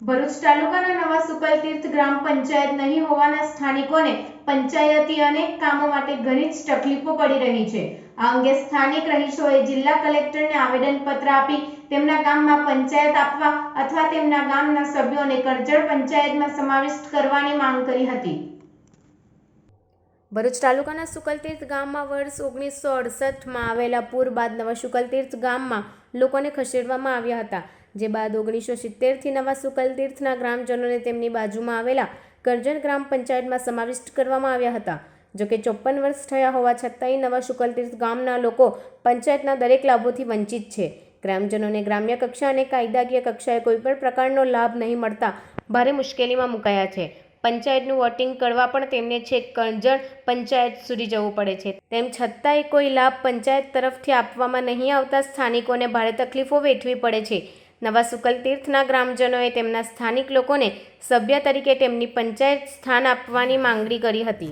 ભરૂચ તાલુકાના નવા સુકલતીર્થ ગ્રામ પંચાયત નહીં હોવાના સ્થાનિકોને પંચાયતી અનેક કામો માટે ઘણી જ તકલીફો પડી રહી છે. આ અંગે સ્થાનિક રહીશોએ જિલ્લા કલેક્ટરને આવેદનપત્ર આપી તેમના ગામમાં પંચાયત આપવા અથવા તેમના ગામના સભ્યોને કરજણ પંચાયતમાં સમાવિષ્ટ કરવાની માંગ કરી હતી. ભરૂચ તાલુકાના સુકલતીર્થ ગામમાં વર્ષ ઓગણીસો અડસઠમાં આવેલા પૂર બાદ નવા સુકલતીર્થ ગામમાં લોકોને ખસેડવામાં આવ્યા હતા. જે બાદ ઓગણીસો સિત્તેરથી નવા સુકલતીર્થના ગ્રામજનોને તેમની બાજુમાં આવેલા કરજણ ગ્રામ પંચાયતમાં સમાવિષ્ટ કરવામાં આવ્યા હતા. જોકે ચોપ્પન વર્ષ થયા હોવા છતાંય નવા સુકલતીર્થ ગામના લોકો પંચાયતના દરેક લાભોથી વંચિત છે. ગ્રામજનોને ગ્રામ્ય કક્ષા અને કાયદાકીય કક્ષાએ કોઈપણ પ્રકારનો લાભ નહીં મળતા ભારે મુશ્કેલીમાં મુકાયા છે. પંચાયતનું વોટિંગ કરવા પણ તેમને છેક કરજણ પંચાયત સુધી જવું પડે છે. તેમ છતાંય કોઈ લાભ પંચાયત તરફથી આપવામાં નહીં આવતા સ્થાનિકોને ભારે તકલીફો વેઠવી પડે છે. નવા સુકલતીર્થના ગ્રામજનોએ તેમના સ્થાનિક લોકોને સભ્ય તરીકે તેમની પંચાયત સ્થાન આપવાની માંગણી કરી હતી.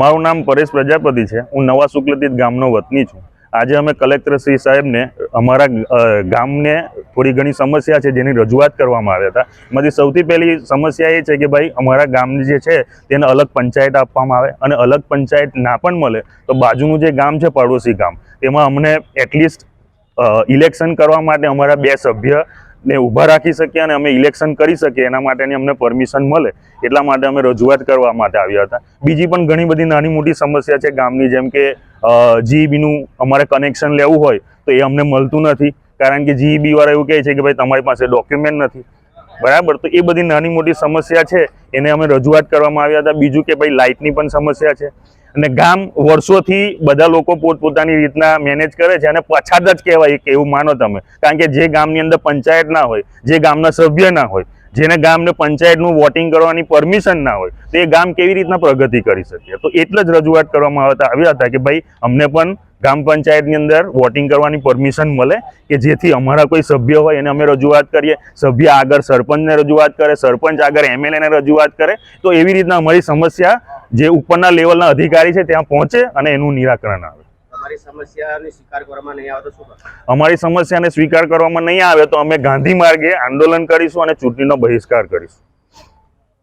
મારું નામ પરેશ પ્રજાપતિ છે. હું નવા શુક્લતીર્થ ગામનો વતની છું. આજે અમે કલેક્ટર શ્રી સાહેબને, અમારા ગામને થોડી ઘણી સમસ્યા છે જેની રજૂઆત કરવામાં આવ્યા હતા. એમાંથી સૌથી પહેલી સમસ્યા એ છે કે ભાઈ, અમારા ગામની જે છે તેને અલગ પંચાયત આપવામાં આવે અને અલગ પંચાયત ના પણ મળે તો બાજુનું જે ગામ છે, પડોશી ગામ, તેમાં અમને એટલીસ્ટ ઇલેક્શન કરવા માટે અમારા બે સભ્ય ને ઊભા રાખી શકીએ અને અમે ઇલેક્શન કરી શકીએ, એના માટેની અમને પરમિશન મળે. એટલા માટે અમે રજૂઆત કરવા માટે આવ્યા હતા. બીજી પણ ઘણી બધી નાની મોટી સમસ્યા છે ગામની, જેમ કે જીઈબીનું અમારે કનેક્શન લેવું હોય, તો એ અમને મળતું નથી. કારણ કે જીઈબી વાળા એવું કહે છે કે ભાઈ, તમારી પાસે ડોક્યુમેન્ટ નથી. બરાબર? તો એ બધી નાની મોટી સમસ્યા છે, એને અમે રજૂઆત કરવામાં આવ્યા હતા. બીજું કે ભાઈ, લાઇટની પણ સમસ્યા છે. અને ગામ વર્ષોથી બધા લોકો પોતપોતાની રીતના મેનેજ કરે છે અને પછાત જ કહેવાય કે એવું માનો તમે. કારણ કે જે ગામની અંદર પંચાયત ના હોય, જે ગામના સભ્ય ના હોય, જેને ગામને પંચાયતનું વોટિંગ કરવાની પરમિશન ના હોય, તો એ ગામ કેવી રીતના પ્રગતિ કરી શકે? તો એટલે જ રજૂઆત કરવામાં આવતા આવ્યા હતા કે ભાઈ, અમને પણ ગ્રામ પંચાયતની અંદર વોટિંગ કરવાની પરમિશન મળે કે જેથી અમારા કોઈ સભ્ય હોય એને અમે રજૂઆત કરીએ. સભ્ય આગળ સરપંચને રજૂઆત કરે, સરપંચ આગળ એમએલએને રજૂઆત કરે. તો એવી રીતના અમારી સમસ્યા જે ઉપરના લેવલના અધિકારી છે ત્યાં પહોંચે અને એનું નિરાકરણ આવે. તમારી સમસ્યાને સ્વીકાર કરવામાં નહીં આવે તો શું કરશો? અમારી સમસ્યાને સ્વીકાર કરવામાં નહીં આવે તો અમે ગાંધી માર્ગે આંદોલન કરીશું અને ચૂંટણીનો બહિષ્કાર કરીશું.